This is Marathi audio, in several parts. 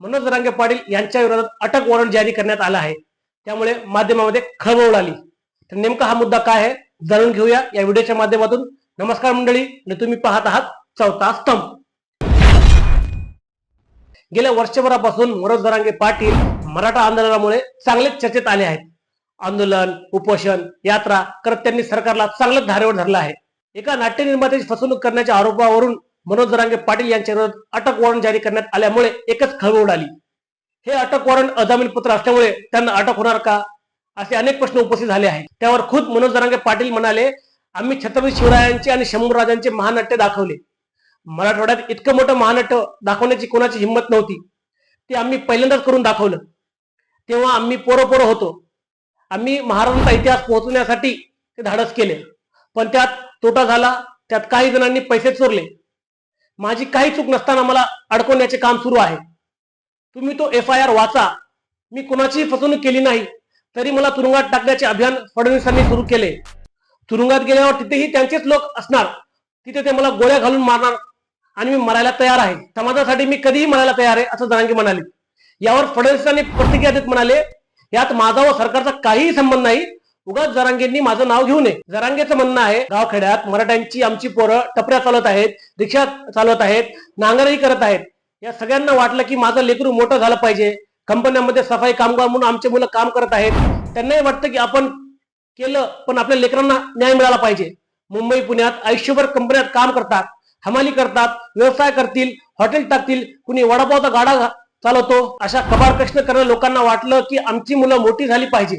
मनोज जरांगे पाटील यांच्या विरोधात अटक वॉरंट जारी करण्यात आलं आहे. त्यामुळे माध्यमामध्ये खळबळ उडाली. तर नेमका हा मुद्दा काय आहे? जाणून घेऊया या व्हिडिओच्या माध्यमातून. नमस्कार मंडळी आणि तुम्ही पाहत आहात चौथा स्तंभ. गेल्या वर्षभरापासून मनोज जरांगे पाटील मराठा आंदोलनामुळे चांगलेच चर्चेत आले आहेत. आंदोलन उपोषण यात्रा करत त्यांनी सरकारला चांगलंच धारेवर धरलं आहे. एका नाट्य निर्मात्याची फसवणूक करण्याच्या आरोपावरून मनोज जरांगे पाटील यांच्या अटक वॉरंट जारी करण्यात आल्यामुळे एकच खळबळ उडाली. हे अटक वॉरंट अजामीन पत्र असल्यामुळे त्यांना अटक होणार का? असे अनेक प्रश्न उपस्थित झाले आहेत. त्यावर खुद मनोज जरांगे पाटील म्हणाले आम्ही छत्रपती शिवरायांचे आणि शंभूराजांचे महानाट्य दाखवले. मराठवाड्यात इतकं मोठं महानाट्य दाखवण्याची कोणाची हिंमत नव्हती. ते आम्ही पहिल्यांदाच करून दाखवलं. तेव्हा आम्ही पोरं पोरं होतो. आम्ही महाराजांचा इतिहास पोहोचवण्यासाठी ते धाडस केले. पण त्यात तोटा झाला. त्यात काही जणांनी पैसे चोरले. माझी काही चूक नसताना मला अडकवण्याचे काम सुरू आहे. तुम्ही तो एफ आय आर वाचा. मी कोणाचीही फसवणूक केली नाही तरी मला तुरुंगात टाकण्याचे अभियान फडणवीसांनी सुरू केले. तुरुंगात गेल्यावर तिथेही त्यांचेच लोक असणार. तिथे ते मला गोळ्या घालून मारणार आणि मी मरायला तयार आहे. समाजासाठी मी कधीही मरायला तयार आहे असं जनांगी म्हणाले. यावर फडणवीसांनी प्रतिक्रिया देत म्हणाले यात माझा व सरकारचा काहीही संबंध नाही उगाच जरांगेंनी माझं नाव घेऊ नये. जरांगेचं म्हणणं आहे गावखेड्यात मराठ्यांची आमची पोरं टपऱ्या चालवत आहेत रिक्षा चालवत आहेत नांगरही करत आहेत. या सगळ्यांना वाटलं की माझं लेकरू मोठं झालं पाहिजे. कंपन्यांमध्ये सफाई कामगार म्हणून आमचे मुलं काम करत आहेत. त्यांनाही वाटतं की आपण केलं पण आपल्या लेकरांना न्याय मिळाला पाहिजे. मुंबई पुण्यात आयुष्यभर कंपन्यात काम करतात हमाली करतात व्यवसाय करतील हॉटेल टाकतील कुणी वडापावचा गाडा चालवतो. अशा कबाड प्रश्न करणं लोकांना वाटलं की आमची मुलं मोठी झाली पाहिजे.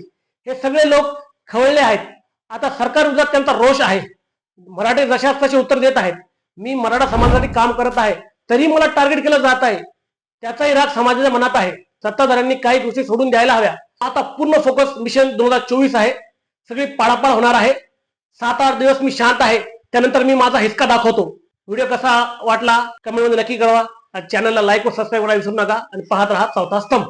हे सगळे लोक खवळले आहेत. आता सरकार विरोधात त्यांचा रोष आहे. मराठी जशाच तसे उत्तर देत आहेत? मी मराठा समाजासाठी काम करत आहे. तरी मला टार्गेट केलं जात आहे. त्याचाही राग समाजाच्या मनात आहे. सत्ताधाऱ्यांनी काही गोष्टी सोडून द्यायला हव्या. आता पूर्ण फोकस मिशन दोन हजार चोवीस आहे. सगळी पाळापाळ होणार आहे. सात आठ दिवस मी शांत आहे. त्यानंतर मी माझा हिसका दाखवतो. व्हिडिओ कसा वाटला? कमेंटमध्ये नक्की कळवा. चॅनलला लाईक व सबस्क्राईब करायला विसरू नका. आणि पाहत राहा चौथा स्तंभ.